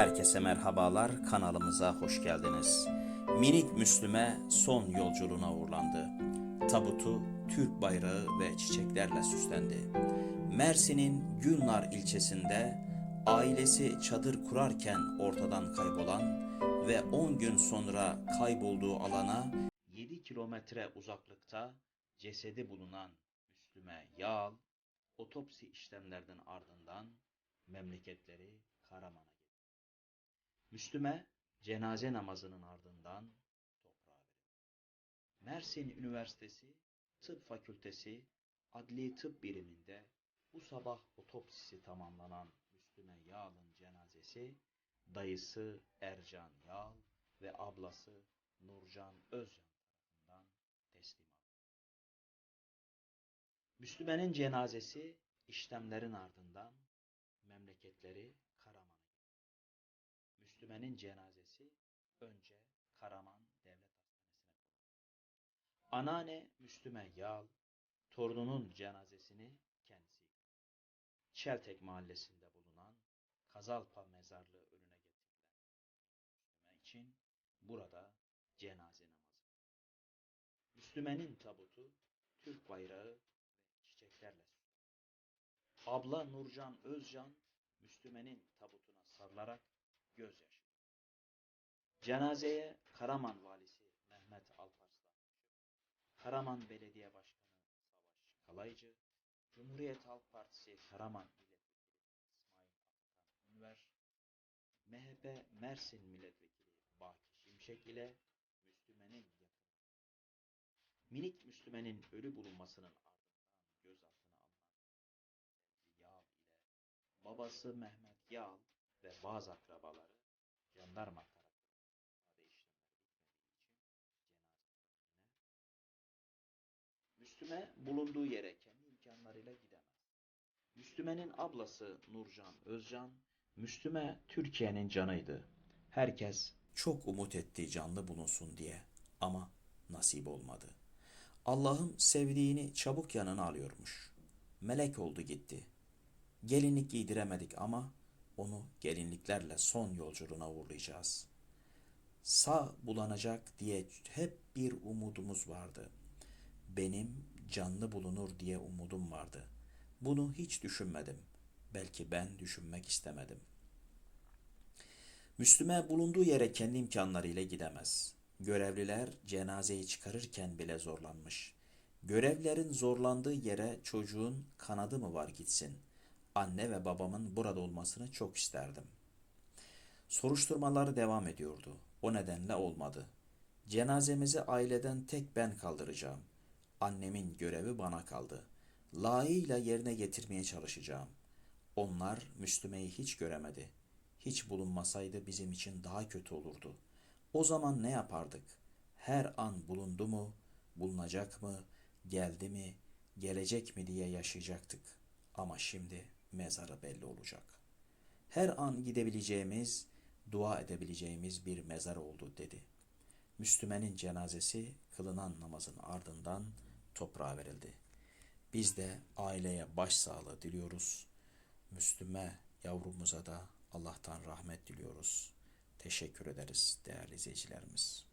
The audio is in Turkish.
Herkese merhabalar, kanalımıza hoş geldiniz. Minik Müslüme son yolculuğuna uğurlandı. Tabutu Türk bayrağı ve çiçeklerle süslendi. Mersin'in Gülnar ilçesinde ailesi çadır kurarken ortadan kaybolan ve 10 gün sonra kaybolduğu alana 7 kilometre uzaklıkta cesedi bulunan Müslüme Yağal, otopsi işlemlerinin ardından memleketleri Karaman'a. Müslüme cenaze namazının ardından toprağa verildi. Mersin Üniversitesi Tıp Fakültesi Adli Tıp Biriminde bu sabah otopsisi tamamlanan Müslüme Yağal'ın cenazesi dayısı Ercan Yağal ve ablası Nurcan Özcan tarafından teslim alındı. Müslümenin cenazesi işlemlerin ardından memleketleri. Müslümenin cenazesi önce Karaman Devlet Hastanesi'ne konuldu. Anneanne Müslüme Yağal, torununun cenazesini kendisi. Çeltek mahallesinde bulunan Kazalpa mezarlığı önüne getirilen Müslüme için burada cenaze namazı. Müslümenin tabutu Türk bayrağı ve çiçeklerle süslendi. Abla Nurcan Özcan Müslümenin tabutuna sarılarak gözyaşı. Cenazeye Karaman valisi Mehmet Alparslan, Karaman Belediye Başkanı Savaş Kalaycı, Cumhuriyet Halk Partisi Karaman Milletvekili İsmail Atakan Ünver, MHP Mersin Milletvekili Baki Şimşek ile Müslümenin yakın. Minik Müslümenin ölü bulunmasının ardından gözaltına alınan Yağ ile babası Mehmet Yağ ve bazı akrabaları jandarma tarafından ifade bitmediği için cenaze törenine Müslüme bulunduğu yere kendi imkanlarıyla gidemez. Müslümenin ablası Nurcan Özcan, Müslüme Türkiye'nin canıydı. Herkes çok umut etti canlı bulunsun diye ama nasip olmadı. Allah'ım sevdiğini çabuk yanına alıyormuş. Melek oldu gitti. Gelinlik giydiremedik ama onu gelinliklerle son yolculuğuna uğurlayacağız. Sağ bulanacak diye hep bir umudumuz vardı. Benim canlı bulunur diye umudum vardı. Bunu hiç düşünmedim. Belki ben düşünmek istemedim. Müslüme bulunduğu yere kendi imkanlarıyla gidemez. Görevliler cenazeyi çıkarırken bile zorlanmış. Görevlerin zorlandığı yere çocuğun kanadı mı var gitsin? Anne ve babamın burada olmasını çok isterdim. Soruşturmaları devam ediyordu. O nedenle olmadı. Cenazemizi aileden tek ben kaldıracağım. Annemin görevi bana kaldı. Layığıyla yerine getirmeye çalışacağım. Onlar Müslüme'yi hiç göremedi. Hiç bulunmasaydı bizim için daha kötü olurdu. O zaman ne yapardık? Her an bulundu mu, bulunacak mı, geldi mi, gelecek mi diye yaşayacaktık. Ama şimdi mezarı belli olacak. Her an gidebileceğimiz, dua edebileceğimiz bir mezar oldu dedi. Müslümenin cenazesi kılınan namazın ardından toprağa verildi. Biz de aileye başsağlığı diliyoruz. Müslüme yavrumuza da Allah'tan rahmet diliyoruz. Teşekkür ederiz değerli izleyicilerimiz.